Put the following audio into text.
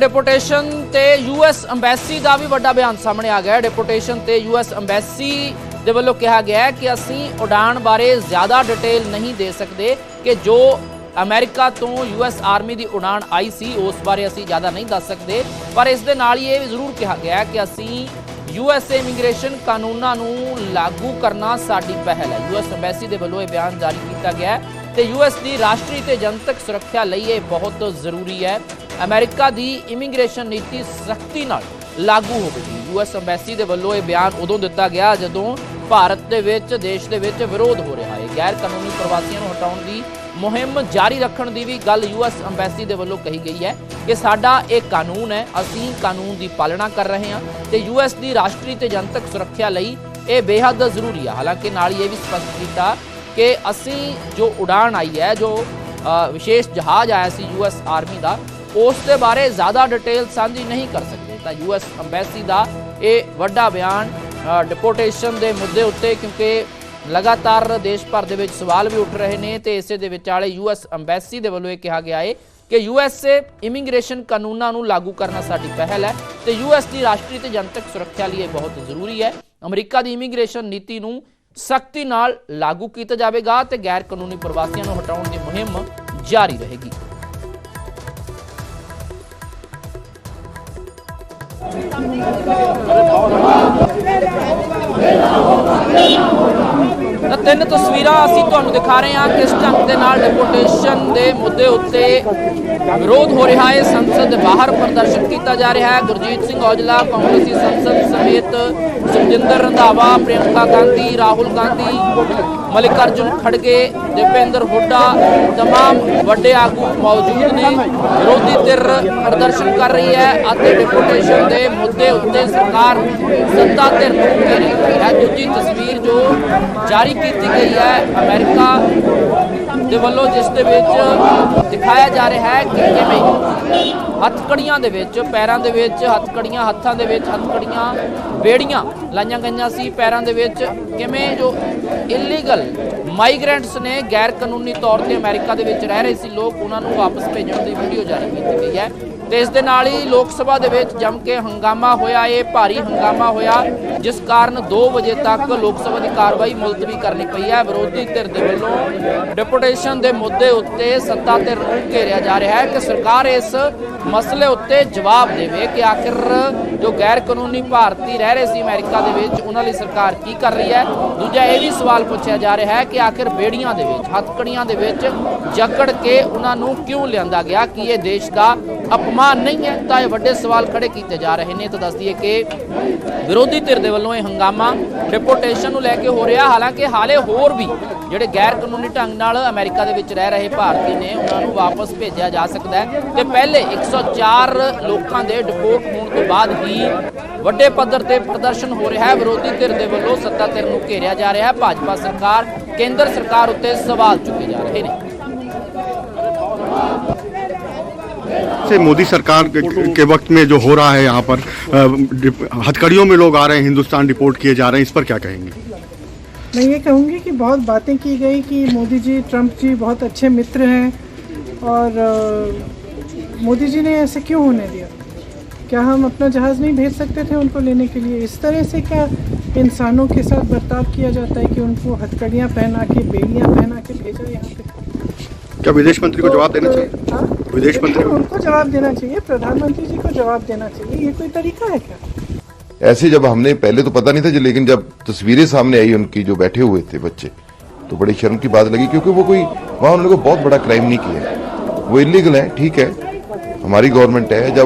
ਡਿਪੋਟੇਸ਼ਨ ਤੇ US embassy ਦਾ ਵੀ ਵੱਡਾ ਬਿਆਨ ਸਾਹਮਣੇ ਆ ਗਿਆ ਹੈ। ਡਿਪੋਟੇਸ਼ਨ ਤੇ ਯੂਐਸ ਐਮਬੈਸੀ ਦੇ ਵੱਲੋਂ ਕਿਹਾ ਗਿਆ ਕਿ ਅਸੀਂ ਉਡਾਨ ਬਾਰੇ ਜ਼ਿਆਦਾ ਡਿਟੇਲ ਨਹੀਂ ਦੇ ਸਕਦੇ ਕਿ ਜੋ ਅਮਰੀਕਾ ਤੋਂ ਯੂਐਸ ਆਰਮੀ ਦੀ ਉਡਾਨ ਆਈ ਸੀ, ਉਸ ਬਾਰੇ ਅਸੀਂ ਜ਼ਿਆਦਾ ਨਹੀਂ ਦੱਸ ਸਕਦੇ। ਪਰ ਇਸ ਦੇ ਨਾਲ ਹੀ ਇਹ ਵੀ ਜ਼ਰੂਰ ਕਿਹਾ ਗਿਆ ਕਿ ਅਸੀਂ ਯੂਐਸ ਇਮੀਗ੍ਰੇਸ਼ਨ ਕਾਨੂੰਨਾਂ ਨੂੰ ਲਾਗੂ ਕਰਨਾ ਸਾਡੀ ਪਹਿਲ ਹੈ। ਯੂਐਸ ਐਮਬੈਸੀ ਦੇ ਵੱਲੋਂ ਇਹ ਬਿਆਨ ਜਾਰੀ ਕੀਤਾ ਗਿਆ ਹੈ ਤੇ ਯੂਐਸ ਦੀ ਰਾਸ਼ਟਰੀ ਤੇ ਜਨਤਕ ਸੁਰੱਖਿਆ ਲਈ ਇਹ ਬਹੁਤ ਜ਼ਰੂਰੀ ਹੈ। ਅਮਰੀਕਾ ਦੀ ਇਮੀਗ੍ਰੇਸ਼ਨ ਨੀਤੀ ਸਖਤੀ ਨਾਲ ਲਾਗੂ ਹੋਵੇਗੀ ਯੂਐਸ ਐਮਬੈਸੀ ਦੇ ਵੱਲੋਂ ਇਹ ਬਿਆਨ ਉਦੋਂ ਦਿੱਤਾ ਗਿਆ ਜਦੋਂ ਭਾਰਤ ਦੇ ਵਿੱਚ, ਦੇਸ਼ ਦੇ ਵਿੱਚ ਵਿਰੋਧ ਹੋ ਰਿਹਾ ਹੈ। ਗੈਰ ਕਾਨੂੰਨੀ ਪ੍ਰਵਾਸੀਆਂ ਨੂੰ ਹਟਾਉਣ ਦੀ ਮੁਹਿੰਮ ਜਾਰੀ ਰੱਖਣ ਦੀ ਵੀ ਗੱਲ ਯੂਐਸ ਐਮਬੈਸੀ ਦੇ ਵੱਲੋਂ ਕਹੀ ਗਈ ਹੈ ਕਿ ਸਾਡਾ ਇਹ ਕਾਨੂੰਨ ਹੈ, ਅਸੀਂ ਕਾਨੂੰਨ ਦੀ ਪਾਲਣਾ ਕਰ ਰਹੇ ਹਾਂ ਤੇ ਯੂਐਸ ਦੀ ਰਾਸ਼ਟਰੀ ਤੇ ਜਨਤਕ ਸੁਰੱਖਿਆ ਲਈ ਇਹ ਬੇਹੱਦ ਜ਼ਰੂਰੀ ਹੈ ਹਾਲਾਂਕਿ ਨਾਲ ਹੀ ਇਹ ਵੀ ਸਪਸ਼ਟ ਕੀਤਾ ਕਿ ਅਸੀਂ ਜੋ ਉਡਾਨ ਆਈ ਹੈ, ਜੋ ਵਿਸ਼ੇਸ਼ ਜਹਾਜ਼ ਆਇਆ ਸੀ ਯੂਐਸ ਆਰਮੀ ਦਾ ਉਸ ਦੇ ਬਾਰੇ ਜ਼ਿਆਦਾ ਡਿਟੇਲ ਸਾਂਝੀ ਨਹੀਂ ਕਰ ਸਕਦੇ। ਤਾਂ ਯੂਐਸ ਐਮਬੈਸੀ ਦਾ ਇਹ ਵੱਡਾ ਬਿਆਨ ਡਿਪੋਰਟੇਸ਼ਨ ਦੇ ਮੁੱਦੇ ਉੱਤੇ ਕਿਉਂਕਿ ਲਗਾਤਾਰ ਦੇਸ਼ ਭਰ ਦੇ ਵਿੱਚ ਸਵਾਲ ਵੀ ਉੱਠ ਰਹੇ ਨੇ ਤੇ ਇਸੇ ਦੇ ਵਿਚਾਲੇ ਯੂਐਸ ਐਮਬੈਸੀ ਦੇ ਵੱਲੋਂ ਇਹ ਕਿਹਾ ਗਿਆ ਹੈ ਕਿ ਯੂਐਸਏ ਇਮੀਗ੍ਰੇਸ਼ਨ ਕਾਨੂੰਨਾਂ ਨੂੰ ਲਾਗੂ ਕਰਨਾ ਸਾਡੀ ਪਹਿਲ ਹੈ ਤੇ ਯੂਐਸ ਦੀ ਰਾਸ਼ਟਰੀ ਤੇ ਜਨਤਕ ਸੁਰੱਖਿਆ ਲਈ ਇਹ ਬਹੁਤ ਜ਼ਰੂਰੀ ਹੈ। ਅਮਰੀਕਾ ਦੀ ਇਮੀਗ੍ਰੇਸ਼ਨ ਨੀਤੀ ਨੂੰ ਸਖਤੀ ਨਾਲ ਲਾਗੂ ਕੀਤਾ ਜਾਵੇਗਾ ਤੇ ਗੈਰ ਕਾਨੂੰਨੀ ਪ੍ਰਵਾਸੀਆਂ ਨੂੰ ਹਟਾਉਣ ਦੀ ਮੁਹਿੰਮ ਜਾਰੀ ਰਹੇਗੀ। Thank you. ਤਿੰਨ ਤਸਵੀਰਾਂ ਅਸੀਂ ਤੁਹਾਨੂੰ ਦਿਖਾ ਰਹੇ ਹਾਂ ਕਿਸ ਢੰਗ ਦੇ ਨਾਲ ਡਿਪੋਟੇਸ਼ਨ ਦੇ ਮੁੱਦੇ ਉੱਤੇ ਵਿਰੋਧ ਹੋ ਰਿਹਾ ਹੈ ਸੰਸਦ ਦੇ ਬਾਹਰ ਪ੍ਰਦਰਸ਼ਨ ਕੀਤਾ ਜਾ ਰਿਹਾ ਹੈ ਗੁਰਜੀਤ ਸਿੰਘ ਔਜਲਾ ਕਾਂਗਰਸੀ ਸੰਸਦ ਸਮੇਤ ਸੁਖਜਿੰਦਰ ਰੰਧਾਵਾ ਪ੍ਰਿਯੰਕਾ ਗਾਂਧੀ ਰਾਹੁਲ ਗਾਂਧੀ ਮਲਿਕਾਰਜੁਨ ਖੜਗੇ ਦੀਪੇਂਦਰ ਹੁੱਡਾ तमाम ਵੱਡੇ ਆਗੂ ਮੌਜੂਦ ਨੇ ਵਿਰੋਧੀ ਧਿਰ ਪ੍ਰਦਰਸ਼ਨ ਕਰ ਰਹੀ ਹੈ ਅਤੇ ਡਿਪੋਟੇਸ਼ਨ ਦੇ ਮੁੱਦੇ ਉੱਤੇ ਸਰਕਾਰ ਸੱਤਾ ਧਿਰ ਨੂੰ ਘੇਰੀ ਹੋਈ ਹੈ ਦੂਜੀ ਤਸਵੀਰ ਜੋ ਜਾਰੀ ਕੀਤੀ ਗਈ ਹੈ। ਅਮਰੀਕਾ ਦੇ ਵੱਲੋਂ ਜਿਸ ਦੇ ਵਿੱਚ ਦਿਖਾਇਆ ਜਾ ਰਿਹਾ ਹੈ ਕਿ ਕਿਵੇਂ ਹੱਥਕੜੀਆਂ ਦੇ ਵਿੱਚ, ਪੈਰਾਂ ਦੇ ਵਿੱਚ, ਹੱਥਕੜੀਆਂ, ਹੱਥਾਂ ਦੇ ਵਿੱਚ, ਹੱਥਕੜੀਆਂ, ਬੇੜੀਆਂ ਲਾਈਆਂ ਗਈਆਂ ਸੀ। ਪੈਰਾਂ ਦੇ ਵਿੱਚ ਕਿਵੇਂ ਜੋ ਇਲੀਗਲ ਮਾਈਗ੍ਰੈਂਟਸ ਨੇ ਗੈਰ ਕਾਨੂੰਨੀ ਤੌਰ ਤੇ ਅਮਰੀਕਾ ਦੇ ਵਿੱਚ ਰਹਿ ਰਹੇ ਸੀ, ਲੋਕ ਉਹਨਾਂ ਨੂੰ ਵਾਪਸ ਭੇਜਣ ਦੀ ਵੀਡੀਓ ਜਾਰੀ ਕੀਤੀ ਗਈ ਹੈ। ਤੇ ਇਸ ਦੇ ਨਾਲ ਹੀ ਲੋਕ ਸਭਾ ਦੇ ਵਿੱਚ ਜੰਮ ਕੇ ਹੰਗਾਮਾ ਹੋਇਆ, ਇਹ ਭਾਰੀ ਹੰਗਾਮਾ ਹੋਇਆ, ਜਿਸ ਕਾਰਨ 2 ਵਜੇ ਤੱਕ ਲੋਕ ਸਭਾ ਦੀ ਕਾਰਵਾਈ ਮੁਲਤਵੀ ਕਰਨੀ ਪਈ ਹੈ। ਵਿਰੋਧੀ ਧਿਰ ਦੇ ਵੱਲੋਂ ਡਿਪੂਟੇਸ਼ਨ ਦੇ ਮੁੱਦੇ ਉੱਤੇ ਸੱਤਾ ਧਿਰ ਨੂੰ ਘੇਰਿਆ ਜਾ ਰਿਹਾ ਹੈ ਕਿ ਸਰਕਾਰ ਇਸ ਮਸਲੇ ਉੱਤੇ ਜਵਾਬ ਦੇਵੇ ਕਿ ਆਖਿਰ ਜੋ ਗੈਰ ਕਾਨੂੰਨੀ ਭਾਰਤੀ ਰਹਿ ਰਹੇ ਸੀ ਅਮਰੀਕਾ ਦੇ ਵਿੱਚ, ਉਹਨਾਂ ਲਈ ਸਰਕਾਰ ਕੀ ਕਰ ਰਹੀ ਹੈ? ਦੂਜਾ ਇਹ ਵੀ ਸਵਾਲ ਪੁੱਛਿਆ ਜਾ ਰਿਹਾ ਹੈ ਕਿ ਆਖਿਰ ਬੇੜੀਆਂ ਦੇ ਵਿੱਚ, ਹੱਥਕੜੀਆਂ ਦੇ ਵਿੱਚ ਜਕੜ ਕੇ ਉਹਨਾਂ ਨੂੰ ਕਿਉਂ ਲਿਆਂਦਾ ਗਿਆ? ਕਿ ਇਹ ਦੇਸ਼ ਦਾ ਅਪਮਾਨ ਨਹੀਂ ਹੈ, ਤਾਂ ਇਹ ਵੱਡੇ ਸਵਾਲ ਖੜੇ ਕੀਤੇ ਜਾ ਰਹੇ ਨੇ। ਤਾਂ ਦੱਸ ਦਈਏ ਕਿ ਵਿਰੋਧੀ ਧਿਰ ਦੇ ਵੱਲੋਂ ਇਹ ਹੰਗਾਮਾ ਡਿਪੋਟੇਸ਼ਨ ਨੂੰ ਲੈ ਕੇ ਹੋ ਰਿਹਾ। ਹਾਲਾਂਕਿ ਹਾਲੇ ਹੋਰ ਵੀ ਜਿਹੜੇ ਗੈਰ ਕਾਨੂੰਨੀ ਢੰਗ ਨਾਲ ਅਮਰੀਕਾ ਦੇ ਵਿੱਚ ਰਹਿ ਰਹੇ ਭਾਰਤੀ ਨੇ, ਉਹਨਾਂ ਨੂੰ ਵਾਪਸ ਭੇਜਿਆ ਜਾ ਸਕਦਾ ਹੈ। ਤੇ ਪਹਿਲੇ 104 ਲੋਕਾਂ ਦੇ ਡਿਪੋਰਟ ਹੋਣ ਤੋਂ ਬਾਅਦ ਹੀ ਵੱਡੇ ਪੱਧਰ ਤੇ ਪ੍ਰਦਰਸ਼ਨ ਹੋ ਰਿਹਾ ਹੈ। ਵਿਰੋਧੀ ਧਿਰ ਦੇ ਵੱਲੋਂ ਸੱਤਾ ਧਿਰ ਨੂੰ ਘੇਰਿਆ ਜਾ ਰਿਹਾ ਹੈ। ਭਾਜਪਾ ਸਰਕਾਰ, ਕੇਂਦਰ ਸਰਕਾਰ ਉੱਤੇ ਸਵਾਲ ਚੁੱਕੇ ਜਾ ਰਹੇ ਨੇ। से मोदी सरकार के, वक्त में जो हो रहा है यहाँ पर हथकड़ियों में लोग आ रहे हैं हिंदुस्तान डिपोर्ट किए जा रहे हैं इस पर क्या कहेंगे? मैं ये कहूँगी कि बहुत बातें की गई कि मोदी जी ट्रंप जी बहुत अच्छे मित्र हैं और मोदी जी ने ऐसे क्यों होने दिया? क्या हम अपना जहाज़ नहीं भेज सकते थे उनको लेने के लिए? इस तरह से क्या इंसानों के साथ बर्ताव किया जाता है कि उनको हथकड़ियाँ पहना के बेड़ियाँ पहना के भेजा यहाँ पे? क्या विदेश मंत्री को जवाब देना चाहिए? हाँ? विदेश मंत्री उनको जवाब देना चाहिए प्रधानमंत्री जी को जवाब देना चाहिए ये कोई तरीका है क्या? ऐसे जब हमने पहले तो पता नहीं था लेकिन जब तस्वीरें सामने आई उनकी जो बैठे हुए थे बच्चे तो बड़ी शर्म की बात लगी क्योंकि वो कोई वहाँ उन्होंने को बहुत बड़ा क्राइम नहीं किया। वो इलीगल है ठीक है हमारी गवर्नमेंट है जब